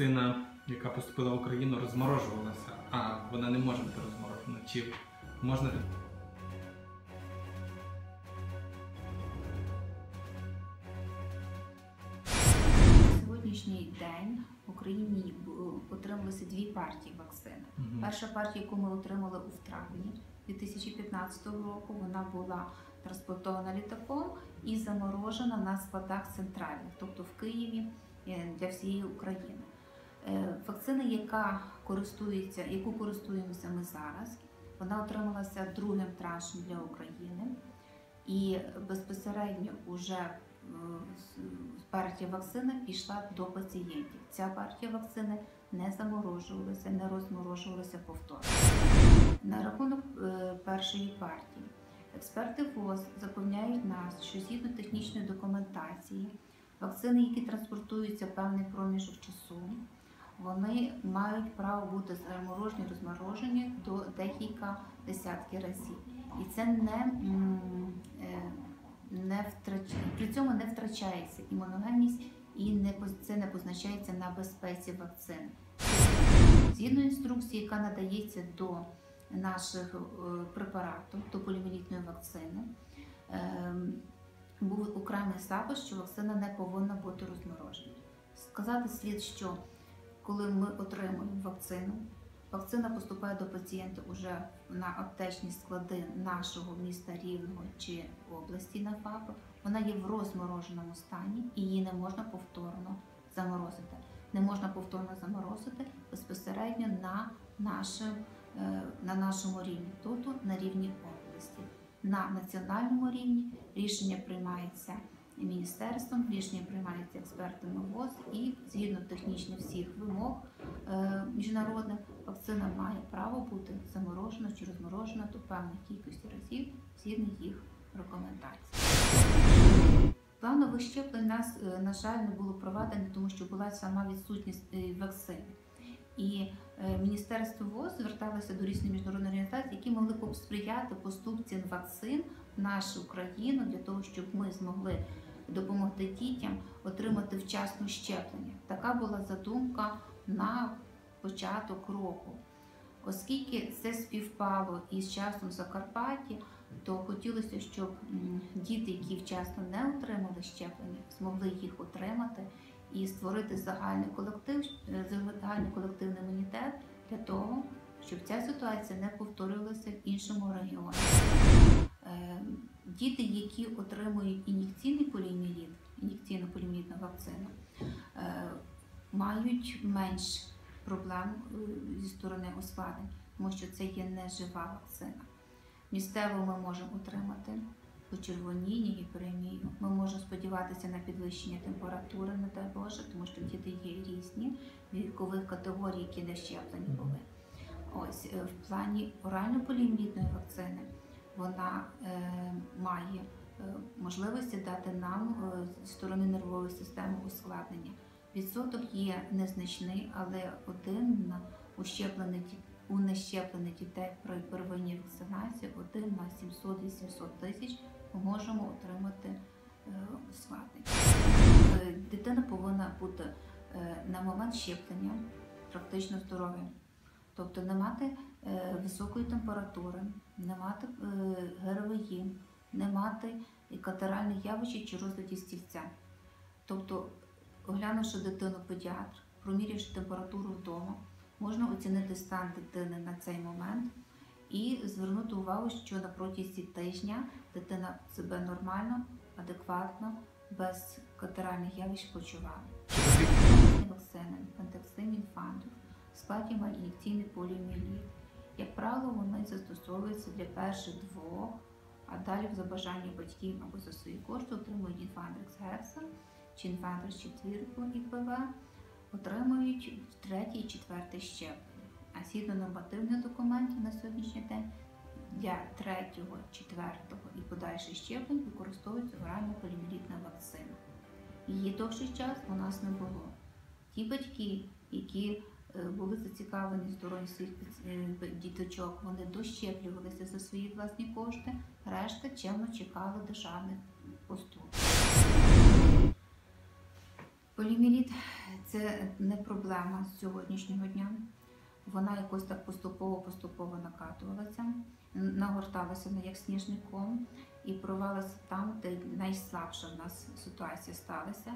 Вакцина, яка поступила в Україну, розморожувалася, а вона не може бути розморожена. Чи можна На сьогоднішній день в Україні отрималися дві партії вакцини. Перша партія, яку ми отримали у травні 2015 року, вона була транспортована літаком і заморожена на складах центральних, тобто в Києві е, для всієї України. Е, Вакцина, яка користується, яку користуємося ми зараз, вона отрималася другим траншем для України. І безпосередньо вже е, партія вакцини пішла до пацієнтів. Ця партія вакцини не заморожувалася, не розморожувалася повторно. На рахунок е, першої партії експерти ВОЗ запевняють нас, що згідно технічної документації, вакцини, які транспортуються певний проміжок часу, вони мають право бути заморожені, розморожені до декілька десятки разів. І це не, е, не втрач... при цьому не втрачається імуногенність і не це не позначається на безпеці вакцини. Згідно інструкції, яка надається до наших е, препаратів, до полімелітної вакцини, ем, був окремий запис, що вакцина не повинна бути розморожена. Сказати слід, що коли ми отримуємо вакцину, вакцина поступає до пацієнта уже на аптечні склади нашого міста Рівного чи області на ФАП, вона є в розмороженому стані і її не можна повторно заморозити. Не можна повторно заморозити безпосередньо на, нашим, е, на нашому рівні, тобто на рівні області. На національному рівні рішення приймається міністерством, рішення приймається експертами ВОЗ і згідно технічних всіх вимог е, міжнародних вакцина має право бути заморожена чи розморожена до певної кількості разів згідно їх рекомендацій. Планових щеплень нас, е, на жаль, не було проведено, тому що була сама відсутність е, вакцини. І Міністерство ВОЗ зверталося до різних міжнародних організацій, які могли б сприяти поступці вакцин в нашу країну для того, щоб ми змогли допомогти дітям отримати вчасне щеплення. Така була задумка на початок року. Оскільки це співпало із часом Закарпаття, то хотілося, щоб діти, які вчасно не отримали щеплення, змогли їх отримати і створити загальний колектив, е, загальний колективний імунітет для того, щоб ця ситуація не повторилася в іншому Діти, які отримують ін'єкційний поліоміеліт, ін'єкційну поліоміелітну вакцину, е, мають менш проблем е, зі сторони ускладнень, тому що це є нежива вакцина. Місцево ми можемо отримати почервоніння, гіперемію. Ми можемо сподіватися на підвищення температури, не дай Боже, тому що діти є різні вікових категорій, які не щеплені були. Ось е, в плані орально-поліоміелітної вакцини вона е, має е, можливості дати нам е, зі сторони нервової системи ускладнення. Відсоток є незначний, але один на ущеплених у нещеплених дітей при первинній вакцинації один на 700-800 тисяч ми можемо отримати е, ускладнення. Дитина повинна бути на момент щеплення практично здоровим. Тобто не мати високої температури, не мати ГРВІ, не мати катеральних явищ чи розладів стільця. Тобто, оглянувши дитину педіатр, промірявши температуру вдома, можна оцінити стан дитини на цей момент і звернути увагу, що на протязі тижня дитина себе нормально, адекватно, без катеральних явищ почуває. Вакцини, пентаксим інфантів, складі ін'єкційний поліоміеліт. Як правило, вони застосовуються для перших двох, а далі за бажання батьків або за свої кошти отримують інфандрекс Герса чи інфандрекс четвірку ІПВ, отримують третє і четверте щеплення. А згідно нормативних документів на сьогоднішній день для третього, четвертого і подальших щеплень використовується оральна полімелітна вакцина. Її довший час у нас не було. Ті батьки, які були зацікавлені здоров'ям своїх е, діточок, вони дощеплювалися за свої власні кошти, решта чемно чекали державних поступок. Полімеліт Це не проблема з сьогоднішнього дня. Вона якось так поступово-поступово накатувалася, нагорталася на як сніжний ком і провалилася там, де найслабша в нас ситуація сталася.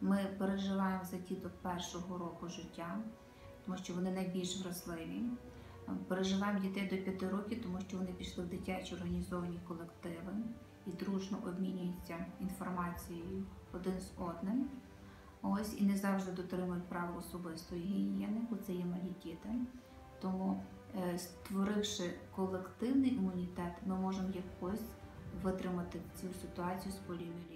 Ми переживаємо за діток першого року життя, тому що вони найбільш вразливі. Переживаємо дітей до 5 років, тому що вони пішли в дитячі організовані колективи і дружно обмінюються інформацією один з одним. Ось і не завжди дотримують правил особистої гігієни, бо це є малі діти. Тому, е, створивши колективний імунітет, ми можемо якось витримати цю ситуацію з поліомієлітом.